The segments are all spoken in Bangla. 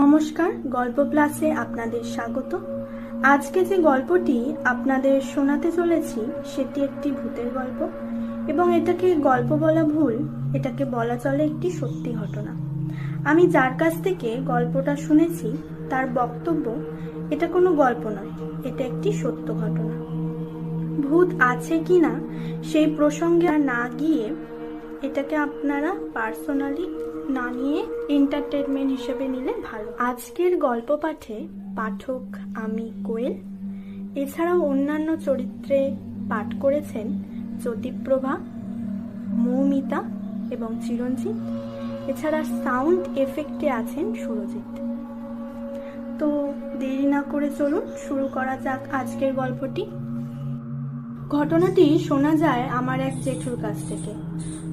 নমস্কার, গল্প প্লাসে আপনাদের স্বাগত। আজকে যে গল্পটি আপনাদের শোনাতে চলেছি, সেটি একটি ভূতের গল্প এবং এটাকে গল্প বলা ভুল, এটাকে বলা চলে একটি সত্যি ঘটনা। আমি যার কাছ থেকে গল্পটা শুনেছি, তার বক্তব্য, এটা কোনো গল্প নয়, এটা একটি সত্য ঘটনা। ভূত আছে কি না সেই প্রসঙ্গে না গিয়ে এটাকে আপনারা পার্সোনালি না নিয়ে এন্টারটেনমেন্ট হিসেবে নিলে ভালো। আজকের গল্প পাঠে পাঠক আমি কোয়েল। এছাড়াও অন্যান্য চরিত্রে পাঠ করেছেন জ্যোতিপ্রভা, মৌমিতা এবং চিরঞ্জিত। এছাড়া সাউন্ড এফেক্টে আছেন সুরজিৎ। তো দেরি না করে চলুন, শুরু করা যাক আজকের গল্পটি। ঘটনাটি শোনা যায় আমার এক জেঠুর কাছ থেকে।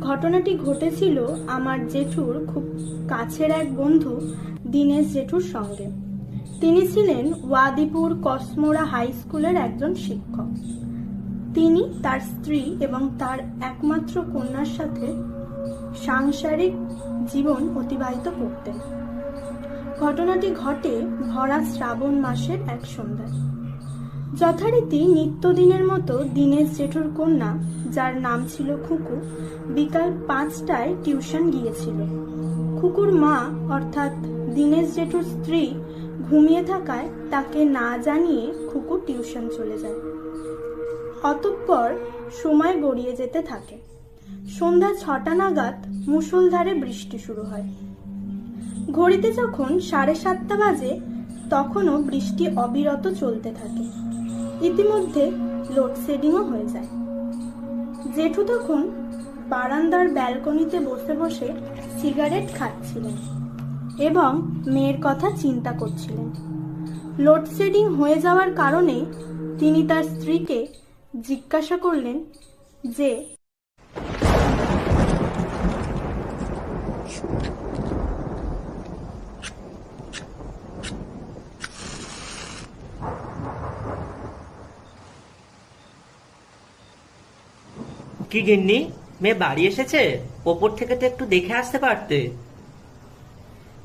ঘটনাটি ঘটেছিল আমার জেঠুর খুব কাছের এক বন্ধু দীনেশ জেঠুর সঙ্গে। তিনি ছিলেন ওয়াদিপুর কসমোরা হাই স্কুলের একজন শিক্ষক। তিনি তার স্ত্রী এবং তার একমাত্র কন্যার সাথে সাংসারিক জীবন অতিবাহিত করতেন। ঘটনাটি ঘটে ভরা শ্রাবণ মাসের এক সন্ধ্যায়। যথারীতি নিত্যদিনের মতো দীনেশ জেঠুর কন্যা, যার নাম ছিল খুকু, বিকাল পাঁচটায় টিউশন গিয়েছিল। খুকুর মা, অর্থাৎ দীনেশ জেঠুর স্ত্রী, ঘুমিয়ে থাকায় তাকে না জানিয়ে খুকু টিউশন চলে যায়। অতঃপর সময় গড়িয়ে যেতে থাকে। সন্ধ্যা ছটা নাগাদ মুষলধারে বৃষ্টি শুরু হয়। ঘড়িতে যখন সাড়ে সাতটা বাজে, তখনও বৃষ্টি অবিরত চলতে থাকে। ইতিমধ্যে লোডশেডিংও হয়ে যায়। জেঠু তখন বারান্দার ব্যালকনিতে বসে বসে সিগারেট খাচ্ছিলেন এবং মেয়ের কথা চিন্তা করছিলেন। লোডশেডিং হয়ে যাওয়ার কারণে তিনি তার স্ত্রীকে জিজ্ঞাসা করলেন যে কি গিন্নি? মেয়ে বাড়ি এসেছে? ওপর থেকে তো একটু দেখে আসতে পারতে।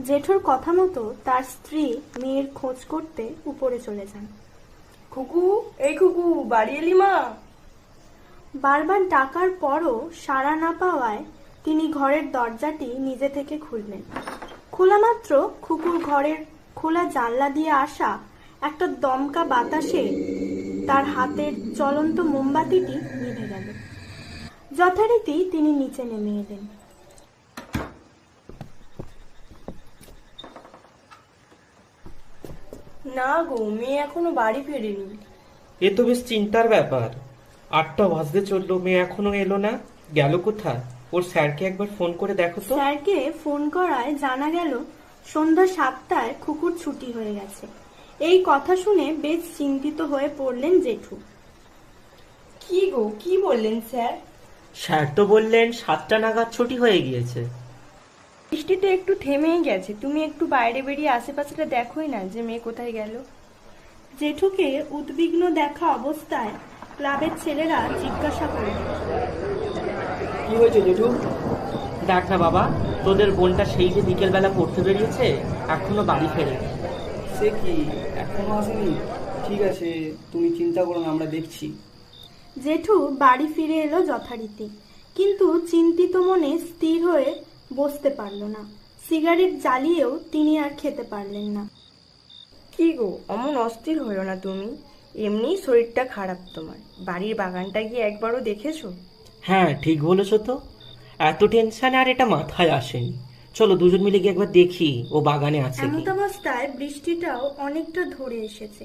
জেঠুর কথা মতো তার স্ত্রী মেয়ের খোঁজ করতে উপরে চলে যান। খুকু এই খুকু বাড়ি এলি মা? বারবার ডাকার পরও সাড়া না পাওয়ায় তিনি ঘরের দরজাটি নিজে থেকে খুললেন। খোলা মাত্র খুকুর ঘরের খোলা জানলা দিয়ে আসা একটা দমকা বাতাসে তার হাতের চলন্ত মোমবাতিটি যথারীতি তিনি নিচে নেমে এলেন। না গো মেয়ে এখনও বাড়ি ফেরেনি। এ তো বেশ চিন্তার ব্যাপার। আটটা বাজতে চলল মেয়ে এখনও এলো না? গেল কোথায়? ওর স্যারকে একবার ফোন করে দেখো তো। স্যারকে ফোন করায় জানা গেল সন্ধ্যা সাতটায় খুকুর ছুটি হয়ে গেছে। এই কথা শুনে বেশ চিন্তিত হয়ে পড়লেন জেঠু। কি গো কি বললেন স্যার? স্যার তো বললেন সাতটা নাগাদ ছুটি হয়ে গিয়েছে। বৃষ্টিতে একটু থেমেই গেছে। তুমি একটু বাইরে বেরিয়ে আশেপাশেটা দেখোই না যে মেয়ে কোথায় গেল। জেঠুকে উদ্বিগ্ন দেখা অবস্থায় ক্লাবের ছেলেরা জিজ্ঞাসা করে কি হয়েছে জেঠু? দেখ না বাবা তোদের বোনটা সেই যে বিকেলবেলা পড়তে বেরিয়েছে এখনও বাড়ি ফেরে সে কি? এখনও আসেনি? ঠিক আছে তুমি চিন্তা করো না আমরা দেখছি। জেঠু বাড়ি ফিরে এলো যথারীতি। কিন্তু চিন্তিত মনে স্থির হয়ে বসতে পারল না। সিগারেট জ্বালিয়েও তিনি আর খেতে পারলেন না। কি গো অমন অস্থির হলো না তুমি? এমনি শরীরটা খারাপ তোমার। বাড়ির বাগানটা গিয়ে একবারও দেখেছ? হ্যাঁ ঠিক বলেছ তো। এত টেনশন আর এটা মাথায় আসেনি। চলো দুজন মিলে গিয়ে একবার দেখি ও বাগানে আছে কি। এমতাবস্থায় বৃষ্টিটাও অনেকটা ধরে এসেছে।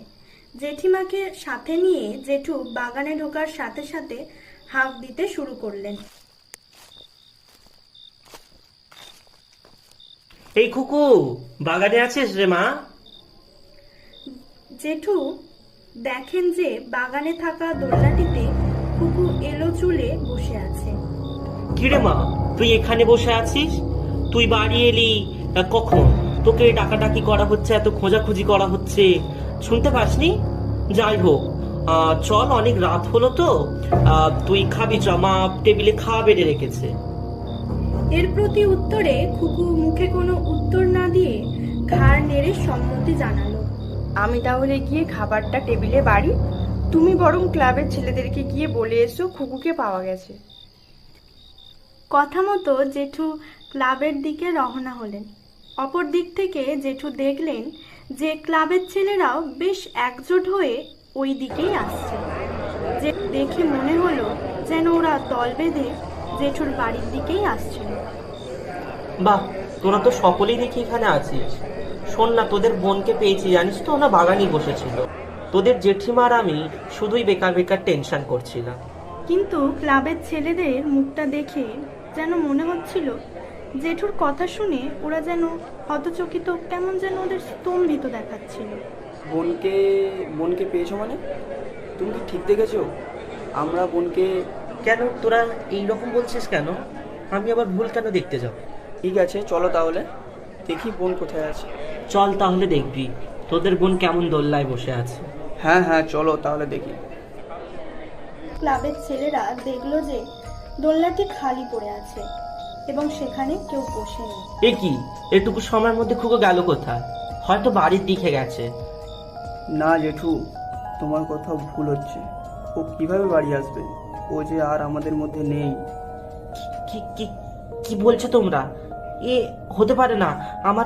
জেঠিমাকে সাথে নিয়ে জেঠু বাগানে ঢোকার সাথে সাথে হাঁক দিতে শুরু করলেন। এই কুকু বাগানে আছিস রে মা? জেঠু দেখেন যে বাগানে থাকা দোলনাটিতে কুকু এলো চুলে বসে আছে। কিরে মা তুই এখানে বসে আছিস? তুই বাড়ি এলি কখন? তোকে ডাকাডাকি করা হচ্ছে এত খোঁজাখুঁজি করা হচ্ছে? শুনতে পাসনি? যাই হোক আহ, চল অনেক রাত হলো তো। তুই খাবি চ মা টেবিলে খাওয়া বেড়ে রেখেছে। এর প্রতি উত্তরে খুকু মুখে কোনো উত্তর না দিয়ে ঘাড় নেড়ে সম্মতি জানালো। আমি তাহলে গিয়ে খাবারটা টেবিলে বাড়ি? তুমি বরং ক্লাবের ছেলেদেরকে গিয়ে বলে এসো খুকুকে পাওয়া গেছে। কথা মতো জেঠু ক্লাবের দিকে রওনা হলেন। অপর দিক থেকে জেঠু দেখলেন যে ক্লাবের ছেলেরাও বেশ একজোট হয়ে ওই দিকেই আসছে। যে দেখে মনে হলো যেন ওরা দল বেঁধে জেঠুর বাড়ির দিকেই আসছিল বাহ তোরা তো সকলেই দেখি এখানে আছিস। শোন না তোদের বোনকে পেয়েছি জানিস তো ওনা বাগানই বসেছিল। তোদের জেঠিমার আমি শুধুই বেকার বেকার টেনশন করছিলাম। কিন্তু ক্লাবের ছেলেদের মুখটা দেখে যেন মনে হচ্ছিল জেঠুর কথা শুনে ওরা যেন হতচকিত কেমন যেন ওদের স্তম্ভিত দেখাচ্ছিল। বোনকে বোনকে পেয়েছ মানে? তুমি কি ঠিক দেখেছ? আমরা বোনকে কেন? তোরা এই রকম বলছিস কেন? আমি আবার ভুল কেন দেখতে যাব? ঠিক আছে চলো তাহলে। দেখি বোন কোথায় আছে। চল তাহলে দেখবি তোদের বোন কেমন দোল্লায় বসে আছে। হ্যাঁ হ্যাঁ চলো তাহলে দেখি। ক্লাবের ছেলেরা দেখল যে দোলনাটি খালি পড়ে আছে। এবং সেখানে কেউ বসে নেই। এ কি? এটুকু সময়ের মধ্যে খুব গেল কোথায়? হয়তো বাড়ির দিকে গেছে। না জেঠু তোমার কথা ভুল হচ্ছে। ও কীভাবে বাড়ি আসবে? ও যে আর আমাদের মধ্যে নেই। কি কি কি বলছো তোমরা? এ হতে পারে না। আমার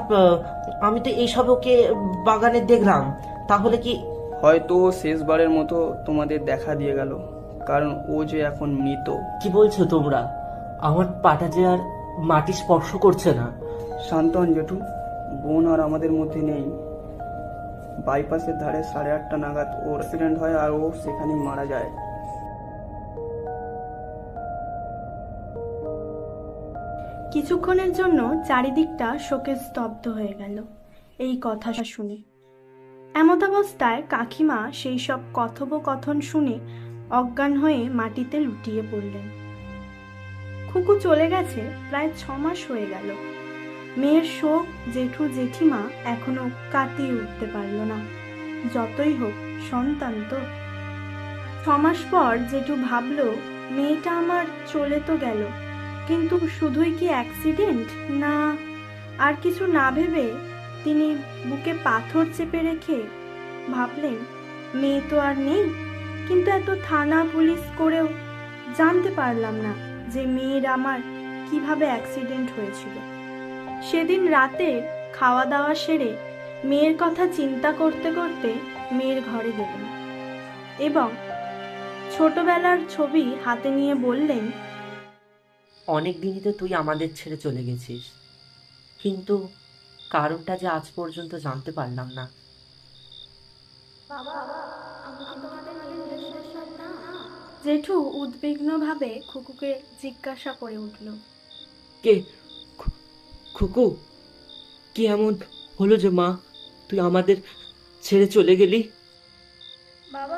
আমি তো এইসব ওকে বাগানে দেখলাম। তাহলে কি হয়তো শেষবারের মতো তোমাদের দেখা দিয়ে গেল। কারণ ও যে এখন মৃত। কি বলছো তোমরা? আমার পাটা যে আর মাটি স্পর্শ করছে না। শান্ত হন জেঠু বোন আর আমাদের মধ্যে নেই। বাইপাসের ধারে সাড়ে আটটা নাগাদ ওর অ্যাক্সিডেন্ট হয় আর ও সেখানেই মারা যায়। কিছুক্ষণের জন্য চারিদিকটা শোকে স্তব্ধ হয়ে গেল। এই কথা শুনে। এমতাবস্থায় কাকিমা সেই সব কথোপকথন শুনে অজ্ঞান হয়ে মাটিতে লুটিয়ে পড়লেন। খুকু চলে গেছে, প্রায় ছ মাস হয়ে গেল। মেয়ের শোক, জেঠু, জেঠিমা এখনও কাটিয়ে উঠতে পারল না। যতই হোক, সন্তান তো। ছ মাস পর জেঠু ভাবলো, মেয়েটা আমার চলে তো গেল, কিন্তু শুধুই কি অ্যাক্সিডেন্ট না, আর কিছু না ভেবে তিনি বুকে পাথর চেপে রেখে ভাবলেন, মেয়ে তো আর নেই, কিন্তু এত থানা পুলিশ করেও জানতে পারলাম না। যে মেয়ের আমার কীভাবে অ্যাক্সিডেন্ট হয়েছিল। সেদিন রাতে খাওয়া দাওয়া সেরে মেয়ের কথা চিন্তা করতে করতে মেয়ের ঘরে গেলেন এবং ছোটবেলার ছবি হাতে নিয়ে বললেন অনেক দিনই তো তুই আমাদের ছেড়ে চলে গেছিস। কিন্তু কারণটা যে আজ পর্যন্ত জানতে পারলাম না। জেঠু উদ্বিগ্নভাবে খুকুকে জিজ্ঞাসা করে উঠল কে? খুকু কি এমন হলো যে মা তুই আমাদের ছেড়ে চলে গেলি? বাবা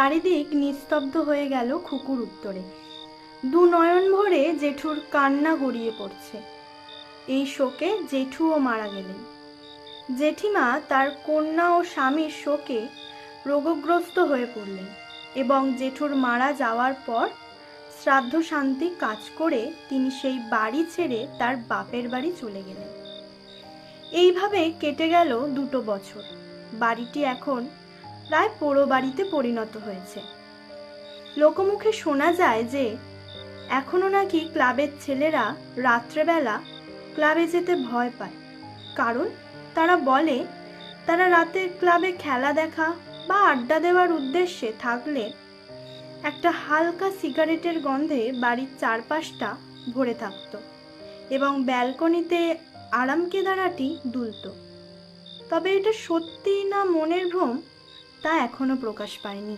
চারিদিক নিস্তব্ধ হয়ে গেল খুকুর উত্তরে। দু নয়ন ভরে জেঠুর কান্না গড়িয়ে পড়ছে। এই শোকে জেঠুও মারা গেলেন। জেঠিমা তার কন্যা ও স্বামীর শোকে রোগগ্রস্ত হয়ে পড়লেন এবং জেঠুর মারা যাওয়ার পর শ্রাদ্ধ শান্তি কাজ করে তিনি সেই বাড়ি ছেড়ে তার বাপের বাড়ি চলে গেলেন। এইভাবে কেটে গেল দুটো বছর। বাড়িটি এখন প্রায় পোড়ো বাড়িতে পরিণত হয়েছে। লোকমুখে শোনা যায় যে, এখনও নাকি ক্লাবের ছেলেরা রাত্রেবেলা ক্লাবে যেতে ভয় পায়। কারণ তারা বলে, তারা রাতে ক্লাবে খেলা দেখা বা আড্ডা দেওয়ার উদ্দেশ্যে থাকলে একটা হালকা সিগারেটের গন্ধে বাড়ির চারপাশটা ভরে থাকতো এবং ব্যালকনিতে আরাম কেদারাটি দুলত। তবে এটা সত্যি না মনের ভ্রম? তা এখনও প্রকাশ পায়নি।